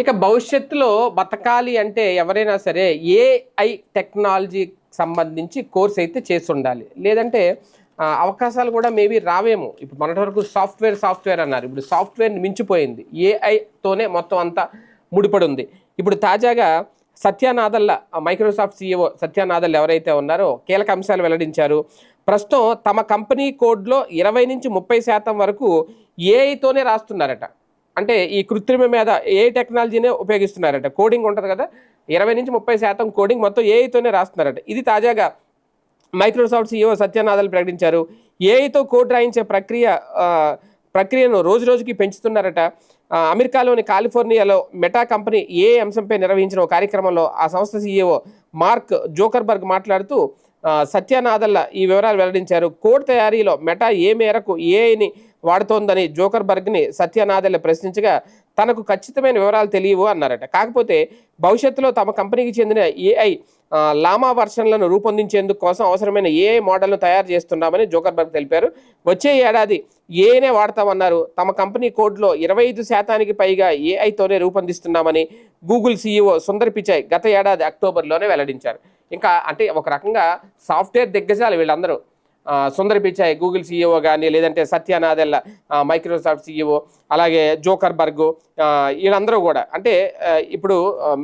ఇక భవిష్యత్తులో బతకాలి అంటే ఎవరైనా సరే ఏఐ టెక్నాలజీ సంబంధించి కోర్స్ అయితే చేసి ఉండాలి లేదంటే అవకాశాలు కూడా మేబీ రావేమో. ఇప్పుడు మొన్నటి వరకు సాఫ్ట్వేర్ సాఫ్ట్వేర్ అన్నారు. ఇప్పుడు సాఫ్ట్వేర్ మించిపోయింది. ఏఐతోనే మొత్తం అంతా ముడిపడి ఉంది ఇప్పుడు తాజాగా సత్యానాదల్ల మైక్రోసాఫ్ట్ సీఈఓ సత్యానాథల్ ఎవరైతే ఉన్నారో కీలక అంశాలు వెల్లడించారు. ప్రస్తుతం తమ కంపెనీ కోడ్లో ఇరవై నుంచి ముప్పై శాతం వరకు ఏఐతోనే రాస్తున్నారట. అంటే ఈ కృత్రిమ మీద ఏ టెక్నాలజీనే ఉపయోగిస్తున్నారట? కోడింగ్ ఉంటుంది కదా? ఇరవై నుంచి ముప్పై శాతం కోడింగ్ మొత్తం ఏఐతోనే రాస్తున్నారట. ఇది తాజాగా మైక్రోసాఫ్ట్ సీఈఓ సత్యనాథాలు ప్రకటించారు. ఏఐతో కోడ్ రాయించే ప్రక్రియ ప్రక్రియను రోజు రోజుకి పెంచుతున్నారట. అమెరికాలోని కాలిఫోర్నియాలో మెటా కంపెనీ ఏ అంశంపై నిర్వహించిన ఒక కార్యక్రమంలో ఆ సంస్థ సీఈఓ మార్క్ జోకర్బర్గ్ మాట్లాడుతూ ఆ, ఈ వివరాలు వెల్లడించారు. కోడ్ తయారీలో మెటా ఏ మేరకు ఏఐని వాడుతోందని జోకర్బర్గ్ని సత్యనాదల్ల ప్రశ్నించగా తనకు ఖచ్చితమైన వివరాలు తెలియవు అన్నారట. కాకపోతే భవిష్యత్తులో తమ కంపెనీకి చెందిన ఏఐ లామా వర్షన్లను రూపొందించేందుకు కోసం అవసరమైన ఏఐ మోడల్ను తయారు చేస్తున్నామని జోకర్బర్గ్ తెలిపారు. వచ్చే ఏడాది ఏఐనే వాడతామన్నారు. తమ కంపెనీ కోడ్లో ఇరవై ఐదు శాతానికి పైగా ఏఐతోనే రూపొందిస్తున్నామని గూగుల్ సీఈఓ సుందర్ పిచాయ్ గత ఏడాది అక్టోబర్లోనే వెల్లడించారు. ఇంకా అంటే ఒక రకంగా సాఫ్ట్వేర్ దిగ్గజాలు వీళ్ళందరూ. సుందర్ పిచాయ్ గూగుల్ సీఈఓ కానీ లేదంటే సత్యానాదెల్ల మైక్రోసాఫ్ట్ సీఈఓ అలాగే జోకర్ బర్గ్ వీళ్ళందరూ కూడా. అంటే ఇప్పుడు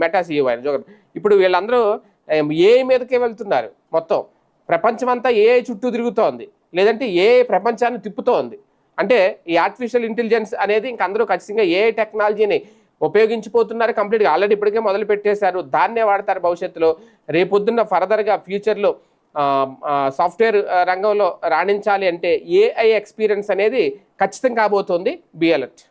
మెటా సీఈఓ ఆయన జోకర్. ఇప్పుడు వీళ్ళందరూ ఏ మీదకే వెళ్తున్నారు మొత్తం? ప్రపంచం అంతా ఏ చుట్టూ తిరుగుతోంది? లేదంటే ఏ ప్రపంచాన్ని తిప్పుతోంది? అంటే ఈ ఆర్టిఫిషియల్ ఇంటెలిజెన్స్ అనేది ఇంక అందరూ ఖచ్చితంగా ఏ టెక్నాలజీని ఉపయోగించిపోతున్నారు కంప్లీట్గా. ఆల్రెడీ ఇప్పటికే మొదలు పెట్టేశారు దాన్నే వాడతారు భవిష్యత్తులో. రేపొద్దున్న ఫర్దర్గా ఫ్యూచర్లో సాఫ్ట్వేర్ రంగంలో రాణించాలి అంటే ఏఐ ఎక్స్పీరియన్స్ అనేది ఖచ్చితం కాబోతోంది. Be alert